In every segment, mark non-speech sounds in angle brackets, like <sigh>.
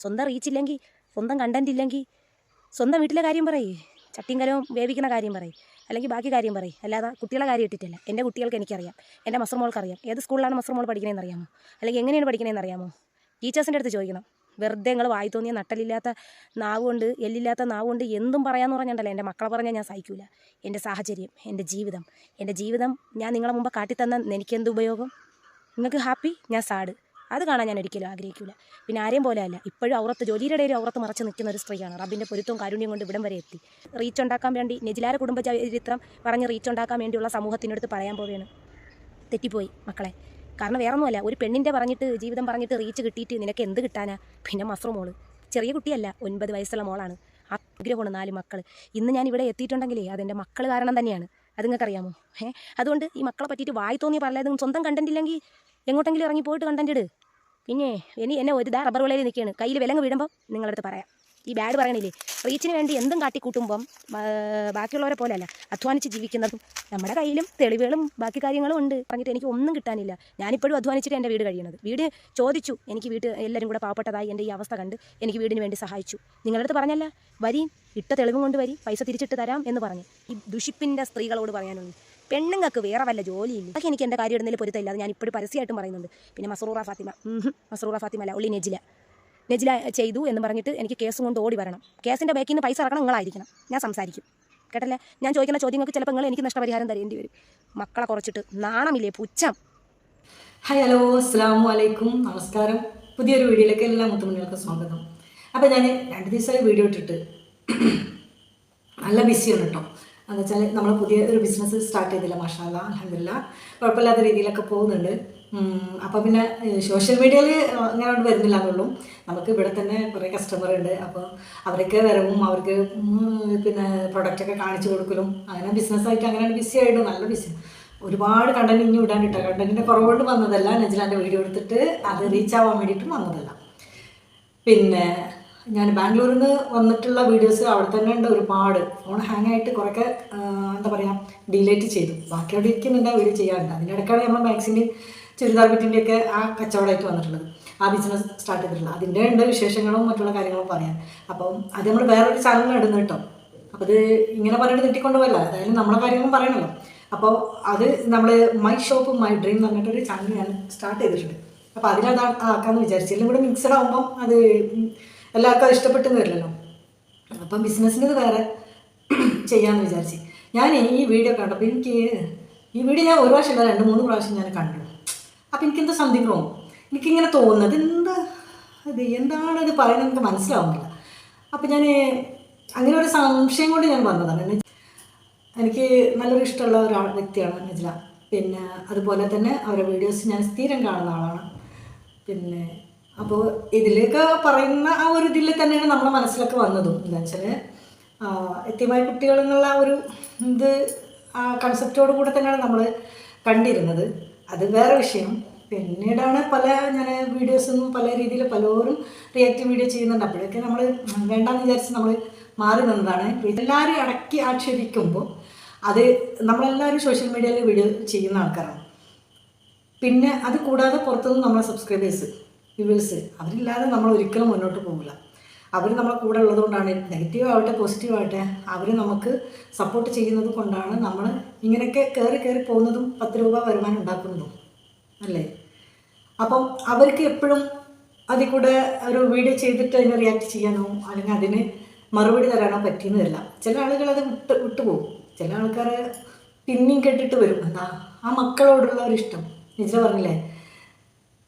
സ്വന്തം റീച്ചില്ലെങ്കിൽ സ്വന്തം കണ്ടന്റ് ഇല്ലെങ്കിൽ സ്വന്തം വീട്ടിലെ കാര്യം പറയേ. ചട്ടിയും കലവും വേവിക്കുന്ന കാര്യം പറയും. അല്ലെങ്കിൽ ബാക്കി കാര്യം പറയും. അല്ലാതെ കുട്ടികളെ കാര്യം ഇട്ടിട്ടില്ല. എന്റെ കുട്ടികൾക്ക് എനിക്കറിയാം. എന്റെ മസർ മോൾക്ക് അറിയാം ഏത് സ്കൂളിലാണ് മസ്രമോൾ പഠിക്കണമെന്ന് അറിയാമോ അല്ലെങ്കിൽ എങ്ങനെയാണ് പഠിക്കണമെന്ന് അറിയാമോ ടീച്ചേഴ്സിന്റെ അടുത്ത് ചോദിക്കണം. വെറുതെ നിങ്ങൾ വായി തോന്നിയ നട്ടലില്ലാത്ത നാവ് കൊണ്ട് എല്ലില്ലാത്ത നാവ് കൊണ്ട് എന്തും പറയാമെന്ന് പറഞ്ഞിട്ടുണ്ടല്ലോ എന്റെ മക്കളെ പറഞ്ഞാൽ ഞാൻ സഹിക്കില്ല എന്റെ സാഹചര്യം എന്റെ ജീവിതം. എന്റെ ജീവിതം ഞാൻ നിങ്ങളെ മുമ്പ് കാട്ടിത്തന്ന എനിക്കെന്ത് ഉപയോഗം? നിങ്ങൾക്ക് ഹാപ്പി? ഞാൻ സാഡ്. അത് കാണാൻ ഞാൻ ഒരിക്കലും ആഗ്രഹിക്കില്ല പിന്നെ ആരെയും പോലെ അല്ല ഇപ്പോഴും ഔറത്ത് ജോലിയുടെ ഇടയിൽ ഔറത്ത് മറച്ച് നിൽക്കുന്ന ഒരു സ്ത്രീയാണ്. റബ്ബിന്റെ പൊരുത്തവും കാരുണ്യം കൊണ്ട് ഇവിടം വരെ എത്തി. റീച്ച് ഉണ്ടാക്കാൻ വേണ്ടി നെജിലാര കുടുംബ ചരിത്രം പറഞ്ഞ് റീച്ച് ഉണ്ടാക്കാൻ വേണ്ടിയുള്ള സമൂഹത്തിനടുത്ത് പറയാൻ പോവുകയാണ്. തെറ്റിപ്പോയി മക്കളെ. കാരണം വേറൊന്നുമല്ല ഒരു പെണ്ണിന്റെ പറഞ്ഞിട്ട് ജീവിതം പറഞ്ഞിട്ട് റീച്ച് കിട്ടിയിട്ട് നിനക്ക് എന്ത് കിട്ടാനാ? പിന്നെ മസ്രു മോൾ. ചെറിയ കുട്ടിയല്ല ഒൻപത് വയസ്സുള്ള മോളാണ്. ആഗ്രഹമാണ് നാല് മക്കൾ ഇന്ന് ഞാൻ ഇവിടെ എത്തിയിട്ടുണ്ടെങ്കിലേ അതെന്റെ മക്കൾ കാരണം തന്നെയാണ്. അത് നിങ്ങൾക്കറിയാമോ ഏഹ് അതുകൊണ്ട് ഈ മക്കളെ പറ്റിയിട്ട് വായി തോന്നിയ പറയലതും സ്വന്തം കണ്ടന്റ് ഇല്ലെങ്കിൽ എങ്ങോട്ടെങ്കിലും ഇറങ്ങി പോയിട്ട് കണ്ടന്റ് ഇട്. പിന്നെ ഇനി എന്നെ ഒരു ദാ റബ്ബർ വിളയിൽ നിൽക്കുകയാണ്. കയ്യിൽ വിലങ്ങ് വീഴുമ്പോൾ നിങ്ങളടുത്ത് പറയാം. ഈ ബാഡ് പറയണില്ലേ? റീച്ചിന് വേണ്ടി എന്തും കാട്ടിക്കൂട്ടുമ്പം ബാക്കിയുള്ളവരെ പോലെയല്ല അധ്വാനിച്ച് ജീവിക്കുന്നതും നമ്മുടെ കയ്യിലും തെളിവുകളും ബാക്കി കാര്യങ്ങളും ഉണ്ട്. പറഞ്ഞിട്ട് എനിക്ക് ഒന്നും കിട്ടാനില്ല. ഞാനിപ്പോഴും അധ്വാനിച്ചിട്ട് എന്റെ വീട് കഴിയണത്. വീട് ചോദിച്ചു. എനിക്ക് വീട് എല്ലാവരും കൂടെ പാവപ്പെട്ടതായി എന്റെ ഈ അവസ്ഥ കണ്ട് എനിക്ക് വീടിന് വേണ്ടി സഹായിച്ചു. നിങ്ങളടുത്ത് പറഞ്ഞല്ല വരി ഇട്ട തെളിവും കൊണ്ട് വരി പൈസ തിരിച്ചിട്ട് തരാം എന്ന് പറഞ്ഞു. ഈ ദുഷിപ്പിന്റെ സ്ത്രീകളോട് പറയാനുണ്ട്. പെണ്ണുങ്ങൾക്ക് വേറെ വല്ല ജോലിയില്ല. അതൊക്കെ എനിക്ക് എന്റെ കാര്യം ഇടുന്നതിൽ പൊരുത്തമില്ല അത് ഞാൻ ഇപ്പോഴും പരസ്യമായിട്ടും പറയുന്നുണ്ട്. പിന്നെ മസറൂറ ഫാത്തിമ. മസറൂറ ഫാത്തിമ അല്ല ഉള്ളി നെജില. നെജില ചെയ്തു എന്ന് പറഞ്ഞിട്ട് എനിക്ക് കേസും കൊണ്ട് ഓടി വരണം. കേസിന്റെ ബാക്കിൽ നിന്ന് പൈസ ഇറക്കണം നിങ്ങളായിരിക്കണം. ഞാൻ സംസാരിക്കും. കേട്ടല്ലേ? ഞാൻ ചോദിക്കുന്ന ചോദ്യങ്ങൾക്ക് ചിലപ്പോൾ നിങ്ങൾ എനിക്ക് നഷ്ടപരിഹാരം തരേണ്ടി വരും. മക്കളെ കുറച്ചിട്ട് നാണമില്ലേ പുച്ഛം? ഹായ് ഹലോ അസ്സാം വലൈക്കും നമസ്കാരം. പുതിയൊരു വീഡിയോയിലേക്ക് എല്ലാ മുത്തുമണികൾക്ക് സ്വാഗതം. അപ്പോൾ ഞാൻ രണ്ട് ദിവസമായി വീഡിയോ ഇട്ടിട്ട് നല്ല ബിസിയാണ് കേട്ടോ എന്ന് വെച്ചാൽ നമ്മൾ പുതിയ ഒരു ബിസിനസ് സ്റ്റാർട്ട് ചെയ്തില്ല മഷാല അലഹമില്ല കുഴപ്പമില്ലാത്ത രീതിയിലൊക്കെ പോകുന്നുണ്ട്. അപ്പോൾ പിന്നെ സോഷ്യൽ മീഡിയയിൽ അങ്ങനെ വരുന്നില്ല എന്നുള്ളൂ. നമുക്ക് ഇവിടെ തന്നെ കുറേ കസ്റ്റമർ ഉണ്ട്. അപ്പോൾ അവർക്ക് വരവും അവർക്ക് പിന്നെ പ്രൊഡക്റ്റൊക്കെ കാണിച്ചു കൊടുക്കലും. അങ്ങനെ ബിസിനസ്സായിട്ട് അങ്ങനെ ബിസി ആയിട്ട് നല്ല ബിസി ഒരുപാട് കണ്ടന്റ് ഇനി വിടാൻ കിട്ടുക കണ്ടന്റിന്റെ കുറവുകൊണ്ട് വന്നതല്ല. നജിലാന്റെ വീഡിയോ എടുത്തിട്ട് അത് റീച്ച് ആവാൻ വേണ്ടിയിട്ടും വന്നതല്ല. പിന്നെ ഞാൻ ബാംഗ്ലൂരിൽ നിന്ന് വന്നിട്ടുള്ള വീഡിയോസ് അവിടെ തന്നെ ഉണ്ട് ഒരുപാട്. ഫോൺ ഹാങ് ആയിട്ട് കുറേയൊക്കെ എന്താ പറയുക ഡിലേറ്റ് ചെയ്തു. ബാക്കിയോടെ ഇരിക്കുന്നുണ്ട് വീഡിയോ ചെയ്യാറുണ്ട്. അതിന്റെ ഇടയ്ക്കാണ് നമ്മൾ മാക്സിന്റെ ചുരിദാർ ബിറ്റിന്റെയൊക്കെ ആ കച്ചവടമായിട്ട് വന്നിട്ടുള്ളത്. ആ ബിസിനസ് സ്റ്റാർട്ട് ചെയ്തിട്ടുള്ളത്. അതിന്റെ ഉണ്ട് വിശേഷങ്ങളും മറ്റുള്ള കാര്യങ്ങളും പറയാം അപ്പം അത് നമ്മൾ വേറൊരു ചാനലിൽ ഇടുന്നു കേട്ടോ. അപ്പോൾ അത് ഇങ്ങനെ പറഞ്ഞിട്ട് തെറ്റിക്കൊണ്ട് പോയല്ല അതായത് നമ്മളെ കാര്യങ്ങളും പറയണല്ലോ. അപ്പോൾ അത് നമ്മൾ മൈ ഷോപ്പ് മൈ ഡ്രീം എന്ന് പറഞ്ഞിട്ടൊരു ചാനൽ ഞാൻ സ്റ്റാർട്ട് ചെയ്തിട്ടുണ്ട്. അപ്പോൾ അതിലത് ആക്കാമെന്ന് വിചാരിച്ചില്ലെങ്കിൽ കൂടെ മിക്സഡ് ആകുമ്പം അത് എല്ലാവർക്കും അത് ഇഷ്ടപ്പെട്ടെന്ന് വരില്ലല്ലോ അപ്പം ബിസിനസ്സിന് വേറെ ചെയ്യാമെന്ന് വിചാരിച്ച്. ഞാൻ ഈ വീഡിയോ കണ്ടപ്പോൾ എനിക്ക് ഈ വീഡിയോ ഞാൻ ഒരു പ്രാവശ്യം രണ്ട് മൂന്ന് പ്രാവശ്യം ഞാൻ കണ്ടു. അപ്പം എനിക്കെന്താ സംതിങ് റോങ് എനിക്കിങ്ങനെ തോന്നുന്നത് എന്താ ഇത്? എന്താണ് ഇത് പറയുന്നത് എനിക്ക് മനസ്സിലാവുന്നില്ല. അപ്പം ഞാൻ അങ്ങനെ ഒരു സംശയം കൊണ്ട് ഞാൻ വന്നതാണ്. എനിക്ക് നല്ലൊരു ഇഷ്ടമുള്ള ഒരാൾ വ്യക്തിയാണ് നജില. പിന്നെ അതുപോലെ തന്നെ അവരുടെ വീഡിയോസ് ഞാൻ സ്ഥിരം കാണുന്ന ആളാണ്. പിന്നെ അപ്പോൾ ഇതിലൊക്കെ പറയുന്ന ആ ഒരു ഇതിൽ തന്നെയാണ് നമ്മുടെ മനസ്സിലൊക്കെ വന്നതും. എന്താ വെച്ചാൽ എത്തിയമായ കുട്ടികൾ എന്നുള്ള ഒരു ഇത് ആ കൺസെപ്റ്റോട് കൂടെ തന്നെയാണ് നമ്മൾ കണ്ടിരുന്നത്. അത് വേറെ വിഷയം. പിന്നീടാണ് പല ഞാൻ വീഡിയോസൊന്നും പല രീതിയിൽ പലരും റിയാക്റ്റ് വീഡിയോ ചെയ്യുന്നുണ്ട്. അപ്പോഴൊക്കെ നമ്മൾ വേണ്ടാന്ന് വിചാരിച്ച് നമ്മൾ മാറി നിന്നതാണ്. എല്ലാവരും അടക്കി ആക്ഷേപിക്കുമ്പോൾ അത് നമ്മളെല്ലാവരും സോഷ്യൽ മീഡിയയിൽ വീഡിയോ ചെയ്യുന്ന ആൾക്കാരാണ്. പിന്നെ അത് കൂടാതെ പുറത്തുനിന്ന് നമ്മളെ സബ്സ്ക്രൈബേഴ്സ് വ്യൂവേഴ്സ് അവരില്ലാതെ നമ്മൾ ഒരിക്കലും മുന്നോട്ട് പോകില്ല. അവർ നമ്മളെ കൂടെ ഉള്ളതുകൊണ്ടാണ്. നെഗറ്റീവ് ആവട്ടെ പോസിറ്റീവ് ആവട്ടെ അവർ നമുക്ക് സപ്പോർട്ട് ചെയ്യുന്നത് കൊണ്ടാണ് നമ്മൾ ഇങ്ങനെയൊക്കെ കയറി കയറി പോകുന്നതും പത്ത് രൂപ വരുമാനം ഉണ്ടാക്കുന്നതും. അല്ലേ? അപ്പം അവർക്ക് എപ്പോഴും അതിൽ കൂടെ ഒരു വീഡിയോ ചെയ്തിട്ട് അതിനെ റിയാക്ട് ചെയ്യാനോ അല്ലെങ്കിൽ അതിന് മറുപടി തരാനോ പറ്റിയെന്നല്ല. ചില ആളുകൾ അത് വിട്ട് വിട്ടുപോകും ചില ആൾക്കാർ പിന്നെയും കേട്ടിട്ട് വരും. എന്താ? ആ മക്കളോടുള്ള ഒരു ഇഷ്ടം. നിജ പറഞ്ഞില്ലേ?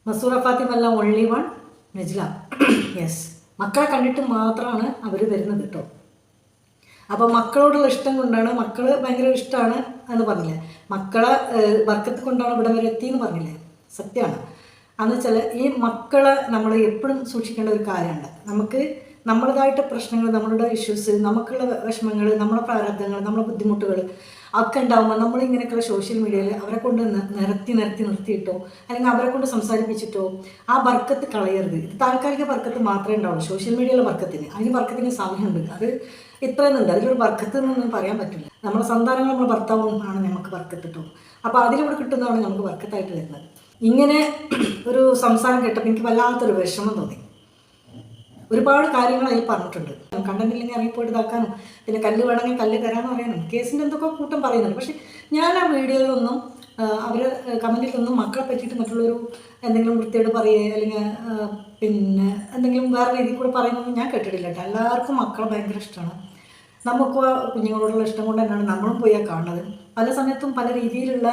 മസൂറ ഫാത്തിമല്ല ഓൺലി വൺ നജ്ല. യെസ് മക്കളെ കണ്ടിട്ട് മാത്രമാണ് അവർ വരുന്നത് കേട്ടോ അപ്പോൾ മക്കളോടുള്ള ഇഷ്ടം കൊണ്ടാണ് മക്കൾ ഭയങ്കര ഇഷ്ടമാണ് എന്ന് പറഞ്ഞില്ലേ? മക്കളെ വർക്കത്ത് കൊണ്ടാണ് ഇവിടെ വരെ എത്തിയെന്ന് പറഞ്ഞില്ലേ? സത്യമാണ് അന്ന് വെച്ചാൽ ഈ മക്കളെ നമ്മൾ എപ്പോഴും സൂക്ഷിക്കേണ്ട ഒരു കാര്യമുണ്ട്. നമുക്ക് നമ്മളതായിട്ട് പ്രശ്നങ്ങൾ നമ്മളുടെ ഇഷ്യൂസ് നമുക്കുള്ള വിഷമങ്ങൾ നമ്മുടെ പ്രാരബ്ധങ്ങൾ നമ്മുടെ ബുദ്ധിമുട്ടുകൾ ഒക്കെ ഉണ്ടാകുമ്പോൾ നമ്മളിങ്ങനെയൊക്കെയുള്ള സോഷ്യൽ മീഡിയയിൽ അവരെ കൊണ്ട് നിരത്തി നിരത്തി നിർത്തിയിട്ടോ അല്ലെങ്കിൽ അവരെ കൊണ്ട് സംസാരിപ്പിച്ചിട്ടോ ആ ബർക്കത്ത് കളയരുത്. ഇത് താൽക്കാലിക ബർക്കത്ത് മാത്രമേ ഉണ്ടാവുള്ളൂ. സോഷ്യൽ മീഡിയയിലെ ബർക്കത്തിന് അതിന് ബർക്കത്തിന് സമയമുണ്ട്. അത് ഇത്രയൊന്നുണ്ട് അതിലൊരു ബർക്കത്ത് എന്നൊന്നും പറയാൻ പറ്റില്ല. നമ്മുടെ സന്താനങ്ങൾ നമ്മുടെ ഭർത്താവും ആണ് നമുക്ക് ബർക്കത്ത് അപ്പോൾ അതിലൂടെ കിട്ടുന്നതാണ് നമുക്ക് ബർക്കത്തായിട്ട് വരുന്നത്. ഇങ്ങനെ ഒരു സംസാരം കേട്ടപ്പോൾ എനിക്ക് വല്ലാത്തൊരു വിഷമം തോന്നി. ഒരുപാട് കാര്യങ്ങൾ അതിൽ പറഞ്ഞിട്ടുണ്ട്. കണ്ടന്റില്ലെങ്കിൽ ഇറങ്ങിപ്പോയിട്ട് ഇതാക്കാനും പിന്നെ കല്ല് വേണമെങ്കിൽ കല്ല് തരാമെന്ന് പറയാനും കേസിന്റെ എന്തൊക്കെ കൂട്ടം പറയുന്നുണ്ട്. പക്ഷെ ഞാൻ ആ വീഡിയോയിലൊന്നും അവർ കമന്റിലൊന്നും മക്കളെ പറ്റിയിട്ട് മറ്റുള്ളൊരു എന്തെങ്കിലും വൃത്തിയോട് പറയുക അല്ലെങ്കിൽ പിന്നെ എന്തെങ്കിലും വേറെ രീതിയിൽ കൂടെ പറയുന്നൊന്നും ഞാൻ കേട്ടിട്ടില്ല കേട്ടോ. എല്ലാവർക്കും മക്കളെ ഭയങ്കര ഇഷ്ടമാണ്. നമുക്ക് കുഞ്ഞുങ്ങളോടുള്ള ഇഷ്ടം കൊണ്ട് തന്നെയാണ് നമ്മളും പോയാൽ കാണുന്നത്. പല സമയത്തും പല രീതിയിലുള്ള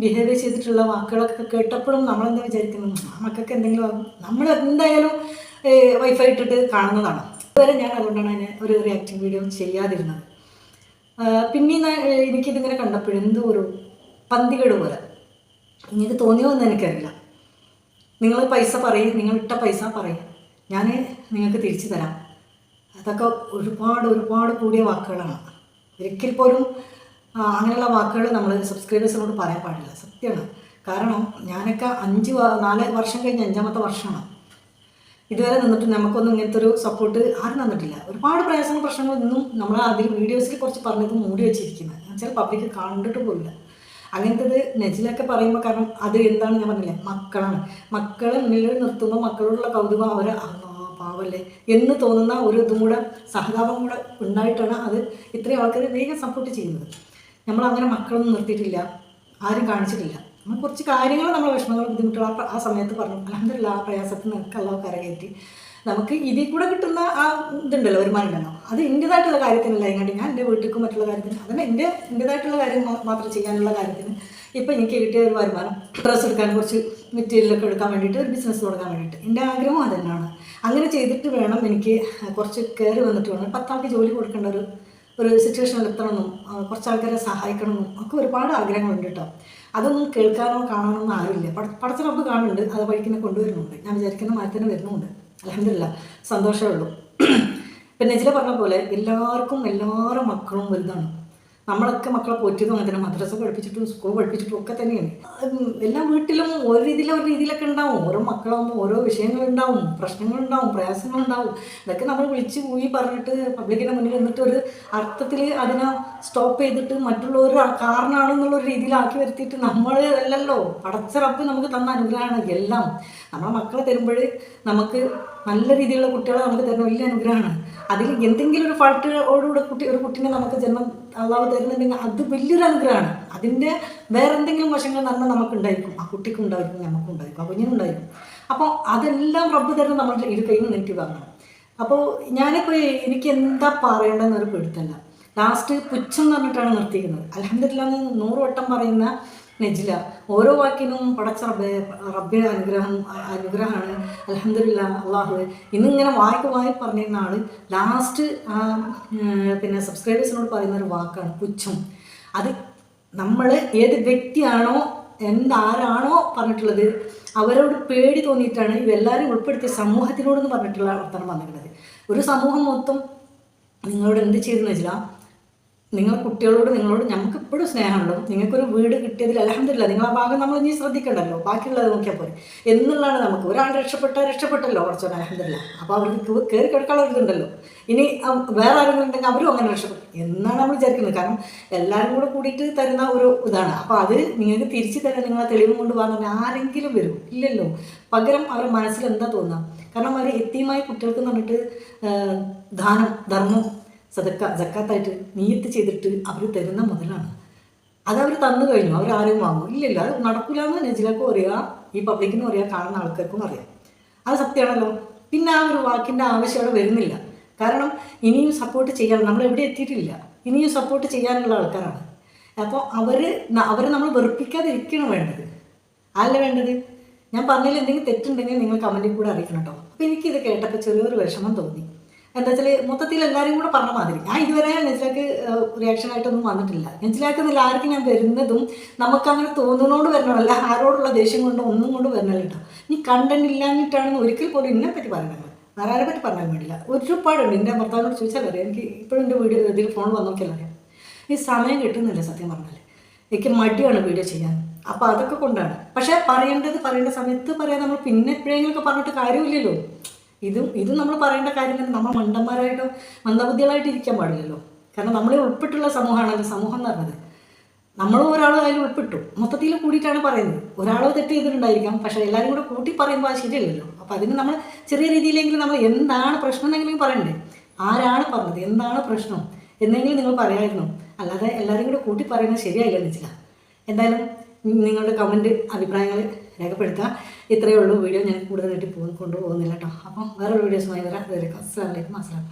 ബിഹേവ് ചെയ്തിട്ടുള്ള വാക്കുകളൊക്കെ കേട്ടപ്പോഴും നമ്മളെന്താ വിചാരിക്കുന്നത്? നമുക്കൊക്കെ എന്തെങ്കിലും ആകും. നമ്മൾ എന്തായാലും വൈഫൈ ഇട്ടിട്ട് കാണുന്നതാണ്. ഇതുവരെ ഞാൻ അതുകൊണ്ടാണ് അതിന് ഒരു റിയാക്ടിങ് വീഡിയോ ചെയ്യാതിരുന്നത്. പിന്നെ എനിക്കിതിങ്ങനെ കണ്ടപ്പോഴും എന്തോ ഒരു പന്തികേട് പോലെ. എനിക്ക് തോന്നിയോ എന്ന് എനിക്കറിയില്ല. നിങ്ങൾ പൈസ പറയും നിങ്ങൾ ഇട്ട പൈസ പറയും. ഞാൻ നിങ്ങൾക്ക് തിരിച്ചു തരാം. അതൊക്കെ ഒരുപാട് ഒരുപാട് കൂടിയ വാക്കുകളാണ്. ഒരിക്കൽ പോലും അങ്ങനെയുള്ള വാക്കുകൾ നമ്മൾ സബ്സ്ക്രൈബേഴ്സിനോട് പറയാൻ പാടില്ല. സത്യമാണ്. കാരണം ഞാനൊക്കെ അഞ്ച് നാല് വർഷം കഴിഞ്ഞ് അഞ്ചാമത്തെ വർഷമാണ്. ഇതുവരെ നിന്നിട്ട് നമുക്കൊന്നും ഇങ്ങനത്തെ ഒരു സപ്പോർട്ട് ആരും തന്നിട്ടില്ല. ഒരുപാട് പ്രയാസങ്ങൾ പ്രശ്നങ്ങൾ ഇന്നും നമ്മൾ അതിൽ വീഡിയോസിൽ കുറച്ച് പറഞ്ഞത് മൂടി വെച്ചിരിക്കുന്നത് എന്നുവെച്ചാൽ പബ്ലിക് കണ്ടിട്ട് പോലില്ല അങ്ങനത്തത് നെജിലൊക്കെ പറയുമ്പോൾ കാരണം അത് എന്താണ് ഞാൻ പറഞ്ഞില്ലേ? മക്കളാണ്. മക്കളെ മുന്നിൽ നിർത്തുമ്പോൾ മക്കളോടുള്ള കൗതുകം അവർ പാവല്ലേ. എന്ന് തോന്നുന്ന ഒരു ഇതും കൂടെ സഹതാപം കൂടെ ഉണ്ടായിട്ടാണ് അത് ഇത്രയും ആൾക്കാർ വേഗം സപ്പോർട്ട് ചെയ്യുന്നത്. നമ്മൾ അങ്ങനെ മക്കളൊന്നും നിർത്തിയിട്ടില്ല. ആരും കാണിച്ചിട്ടില്ല. നമ്മൾ കുറച്ച് കാര്യങ്ങൾ നമ്മൾ വിഷമങ്ങൾ ബുദ്ധിമുട്ടുകൾ ആ സമയത്ത് പറഞ്ഞു. അലഹമില്ല ആ പ്രയാസത്തിൽ നിനക്ക് കരകയറ്റി നമുക്ക് ഇതിൽ കൂടെ കിട്ടുന്ന ആ ഇതുണ്ടല്ലോ വരുമാനം ഉണ്ടല്ലോ അത് എന്റെതായിട്ടുള്ള കാര്യത്തിനല്ല. ഇങ്ങോട്ട് ഞാൻ എന്റെ വീട്ടിലേക്കും മറ്റുള്ള കാര്യത്തിന് അതന്നെ എന്റെ എന്റെതായിട്ടുള്ള കാര്യം മാത്രം ചെയ്യാനുള്ള കാര്യത്തിന് ഇപ്പം എനിക്ക് കിട്ടിയ ഒരു വരുമാനം ഡ്രസ്സ് എടുക്കാൻ കുറച്ച് മെറ്റീരിയലൊക്കെ എടുക്കാൻ വേണ്ടിയിട്ട് ഒരു ബിസിനസ് തുടങ്ങാൻ വേണ്ടിയിട്ട്. എന്റെ ആഗ്രഹം അതന്നെയാണ് തന്നെയാണ് അങ്ങനെ ചെയ്തിട്ട് വേണം എനിക്ക് കുറച്ച് കയറി വന്നിട്ട് വേണം. പത്താൾക്ക് ജോലി കൊടുക്കേണ്ട ഒരു ഒരു സിറ്റുവേഷനിൽ എത്തണമെന്നും കുറച്ച് ആൾക്കാരെ സഹായിക്കണമെന്നും ഒക്കെ ഒരുപാട് ആഗ്രഹങ്ങളുണ്ട് കേട്ടോ. അതൊന്നും കേൾക്കാനോ കാണാനോ ഒന്നും ആരുമില്ല. പട പടച്ച റബ്ബ് കാണുന്നുണ്ട്. അത് വഴിക്കിനെ കൊണ്ടുവരുന്നുണ്ട്. ഞാൻ വിചാരിക്കുന്ന മാറ്റത്തിന് വരുന്നുണ്ട് അലഹമില്ല സന്തോഷമേ ഉള്ളൂ. <clears throat> പിന്നെ നെജില പറഞ്ഞ പോലെ എല്ലാവർക്കും എല്ലാവരും മക്കളും വലുതാണ്. നമ്മളൊക്കെ മക്കളെ പോറ്റിയതും അങ്ങനെ തന്നെ. മദ്രസ പഠിപ്പിച്ചിട്ടും സ്കൂൾ പഠിപ്പിച്ചിട്ടും ഒക്കെ തന്നെയാണ്. എല്ലാ വീട്ടിലും ഒരു രീതിയിൽ ഒരു രീതിയിലൊക്കെ ഉണ്ടാവും. ഓരോ മക്കളാകുമ്പോൾ ഓരോ വിഷയങ്ങളുണ്ടാവും. പ്രശ്നങ്ങളുണ്ടാവും. പ്രയാസങ്ങളുണ്ടാവും. ഇതൊക്കെ നമ്മൾ വിളിച്ച് പോയി പറഞ്ഞിട്ട് പബ്ലിക്കിന്റെ മുന്നിൽ നിന്നിട്ട് ഒരു അർത്ഥത്തിൽ അതിനെ സ്റ്റോപ്പ് ചെയ്തിട്ട് മറ്റുള്ളവർ കാരണമാണെന്നുള്ള രീതിയിലാക്കി വരുത്തിയിട്ട് നമ്മൾ അല്ലല്ലോ. പടച്ച റബ്ബ് നമുക്ക് തന്ന അനുഗ്രഹമാണ് എല്ലാം. നമ്മളെ മക്കളെ തരുമ്പോൾ നമുക്ക് നല്ല രീതിയിലുള്ള കുട്ടികളെ നമുക്ക് തരുന്ന വലിയ അനുഗ്രഹമാണ്. അതിൽ എന്തെങ്കിലും ഒരു ഫാൾട്ടോടുകൂടെ കുട്ടി ഒരു കുട്ടിനെ നമുക്ക് ജന്മം അള്ളാഹ് തരുന്നുണ്ടെങ്കിൽ അത് വലിയൊരു അനുഗ്രഹമാണ്. അതിന്റെ വേറെ എന്തെങ്കിലും വശങ്ങൾ നന്മ നമുക്ക് ഉണ്ടായിരിക്കും ആ കുട്ടിക്ക് ഉണ്ടായിരിക്കും നമുക്ക് ഉണ്ടായിരിക്കും ആ കുഞ്ഞിനുണ്ടായിരിക്കും അപ്പോൾ അതെല്ലാം റബ്ബ് തരുന്ന നമ്മൾ ഇരു കയ്യിൽ നിന്ന് എനിക്ക് വാങ്ങണം അപ്പോൾ ഞാനിപ്പോൾ എനിക്ക് എന്താ പറയേണ്ടതെന്നൊരു പിടുത്തല്ല. ലാസ്റ്റ് പുച്ഛം എന്ന് പറഞ്ഞിട്ടാണ് നിർത്തിയിരിക്കുന്നത്. അലഹമില്ല നൂറ് വട്ടം പറയുന്ന നെജില. ഓരോ വാക്കിനും പടച്ച റബ്ബെ റബ്ബിയുടെ അനുഗ്രഹം അനുഗ്രഹമാണ്. അലഹമില്ല അള്ളാഹു ഇന്നിങ്ങനെ വായിക്ക് വായി പറഞ്ഞിരുന്ന ആൾ ലാസ്റ്റ് ആ പിന്നെ സബ്സ്ക്രൈബേഴ്സിനോട് പറയുന്ന ഒരു വാക്കാണ് പുച്ഛം. അത് നമ്മൾ ഏത് വ്യക്തിയാണോ എന്താരാണോ പറഞ്ഞിട്ടുള്ളത് അവരോട് പേടി തോന്നിയിട്ടാണ് ഇവെല്ലാവരും ഉൾപ്പെടുത്തിയ സമൂഹത്തിനോടെന്ന് പറഞ്ഞിട്ടുള്ള വർത്തമാനം വന്നിട്ടുള്ളത്. ഒരു സമൂഹം മൊത്തം നിങ്ങളോട് എന്ത് ചെയ്തെന്ന് വെച്ചാൽ നിങ്ങൾ കുട്ടികളോട് നിങ്ങളോട് ഞങ്ങൾക്ക് എപ്പോഴും സ്നേഹമുണ്ടോ. നിങ്ങൾക്കൊരു വീട് കിട്ടിയതിൽ അലഹമില്ല നിങ്ങൾ ആ ഭാഗം നമ്മൾ ഇനി ശ്രദ്ധിക്കണ്ടല്ലോ. ബാക്കിയുള്ളത് നോക്കിയാൽ പോരെ. എന്നുള്ളതാണ് നമുക്ക്. ഒരാൾ രക്ഷപ്പെട്ട രക്ഷപ്പെട്ടല്ലോ കുറച്ചോ അലഹമില്ല അപ്പോൾ അവർക്ക് കയറി കിടക്കാനുള്ള ഇതുണ്ടല്ലോ. ഇനി ആ വേറെ ആരെങ്കിലും ഉണ്ടെങ്കിൽ അവരും അങ്ങനെ രക്ഷപ്പെട്ടു. എന്നാണ് നമ്മൾ വിചാരിക്കുന്നത്. കാരണം എല്ലാവരും കൂടെ കൂടിയിട്ട് തരുന്ന ഒരു ഇതാണ്. അപ്പോൾ അത് നിങ്ങൾക്ക് തിരിച്ചു തരാൻ നിങ്ങളെ തെളിവും കൊണ്ട് ആരെങ്കിലും വരും. ഇല്ലല്ലോ. പകരം അവരുടെ മനസ്സിൽ എന്താ തോന്നുക കാരണം അവർ എത്തിയുമായ കുട്ടികൾക്ക് എന്ന് പറഞ്ഞിട്ട് ആ, ദാനം ധർമ്മം സദക്ക ജക്കാത്തായിട്ട് നീയത്ത് ചെയ്തിട്ട് അവർ തരുന്ന മുതലാണ്. അത് അവർ തന്നു കഴിഞ്ഞു. അവർ ആരും വാങ്ങും. ഇല്ലില്ല അത് നടക്കില്ല എന്ന് ചിലർക്കും അറിയാം. ഈ പബ്ലിക്കിനും അറിയാം. കാണുന്ന ആൾക്കാർക്കും അറിയാം. അത് സത്യമാണല്ലോ. പിന്നെ ആ ഒരു വാക്കിന്റെ ആവശ്യം അവിടെ വരുന്നില്ല. കാരണം ഇനിയും സപ്പോർട്ട് ചെയ്യാൻ നമ്മൾ എവിടെ എത്തിയിട്ടില്ല. ഇനിയും സപ്പോർട്ട് ചെയ്യാനുള്ള ആൾക്കാരാണ്. അപ്പോൾ അവർ അവരെ നമ്മൾ വെറുപ്പിക്കാതിരിക്കണം വേണ്ടത്. അല്ല വേണ്ടത്? ഞാൻ പറഞ്ഞതിൽ എന്തെങ്കിലും തെറ്റുണ്ടെങ്കിൽ നിങ്ങൾ കമന്റിൽ കൂടെ അറിയിക്കണം കേട്ടോ. അപ്പോൾ എനിക്കിത് കേട്ടപ്പോൾ ചെറിയൊരു വിഷമം തോന്നി. എന്താ വെച്ചാൽ മൊത്തത്തിൽ എല്ലാവരും കൂടെ പറഞ്ഞ മാതിരി. ഞാൻ ഇതുവരെ നെഞ്ചിലാക്ക് റിയാക്ഷൻ ആയിട്ടൊന്നും വന്നിട്ടില്ല. നെഞ്ചിലാക്കുന്നില്ല ആർക്കും ഞാൻ വരുന്നതും നമുക്ക് അങ്ങനെ തോന്നുന്നതുകൊണ്ട് വരണമല്ല ആരോടുള്ള ദേഷ്യം കൊണ്ടോ ഒന്നും കൊണ്ട് വരണമല്ല കേട്ടോ. നീ കണ്ടന്റ് ഇല്ലാഞ്ഞിട്ടാണെന്ന് ഒരിക്കൽ പോലും എന്നെ പറ്റി പറയണത് വേറെ ആരെ പറ്റി പറയാൻ വേണ്ടില്ല ഒരുപാടുണ്ട്. എന്റെ ഭർത്താവിനോട് ചോദിച്ചാൽ വരെ എനിക്ക് ഇപ്പോഴും എന്റെ വീഡിയോ ഇതിൽ ഫോൺ വന്ന് നോക്കിയാൽ ഈ സമയം കിട്ടുന്നില്ല സത്യം പറഞ്ഞാൽ എനിക്ക് മടിയാണ് വീഡിയോ ചെയ്യാൻ. അപ്പോൾ അതൊക്കെ കൊണ്ടാണ്. പക്ഷേ പറയേണ്ടത് പറയേണ്ട സമയത്ത് പറയാൻ നമ്മൾ പിന്നെ എപ്പോഴെങ്കിലുമൊക്കെ പറഞ്ഞിട്ട് കാര്യമില്ലല്ലോ. ഇതും ഇത് നമ്മൾ പറയേണ്ട കാര്യം തന്നെ നമ്മൾ മണ്ടന്മാരായിട്ടോ മന്ദബുദ്ധികളായിട്ട് ഇരിക്കാൻ പാടില്ലല്ലോ. കാരണം നമ്മളെ ഉൾപ്പെട്ടുള്ള സമൂഹമാണല്ലോ സമൂഹം എന്ന് പറഞ്ഞത്. നമ്മളും ഒരാളും അതിൽ ഉൾപ്പെട്ടു. മൊത്തത്തിൽ കൂടിയിട്ടാണ് പറയുന്നത്. ഒരാൾ തെറ്റ് ചെയ്തിട്ടുണ്ടായിരിക്കാം പക്ഷേ എല്ലാവരും കൂടെ കൂട്ടി പറയുമ്പോൾ അത് ശരിയല്ലല്ലോ. അപ്പോൾ അതിന് നമ്മൾ ചെറിയ രീതിയിലെങ്കിലും നമ്മൾ എന്താണ് പ്രശ്നം എന്നെങ്കിലും പറയണ്ടേ? ആരാണ് പറഞ്ഞത്? എന്താണ് പ്രശ്നം എന്നെങ്കിലും നിങ്ങൾ പറയായിരുന്നു. അല്ലാതെ എല്ലാവരും കൂടെ കൂട്ടി പറയുന്നത് ശരിയായില്ലെന്ന് വെച്ചില്ല. എന്തായാലും നിങ്ങളുടെ കമന്റ് അഭിപ്രായങ്ങൾ രേഖപ്പെടുത്തുക. ഇത്രയേ ഉള്ളൂ. വീഡിയോ ഞാൻ കൂടുതലായിട്ട് നീട്ടി പോകും കൊണ്ടുപോകുന്നില്ല കേട്ടോ. അപ്പം വേറൊരു വീഡിയോസുമായി വരാം. അതുവരെ അസ്സാം വലൈക്കും അസ്സലാം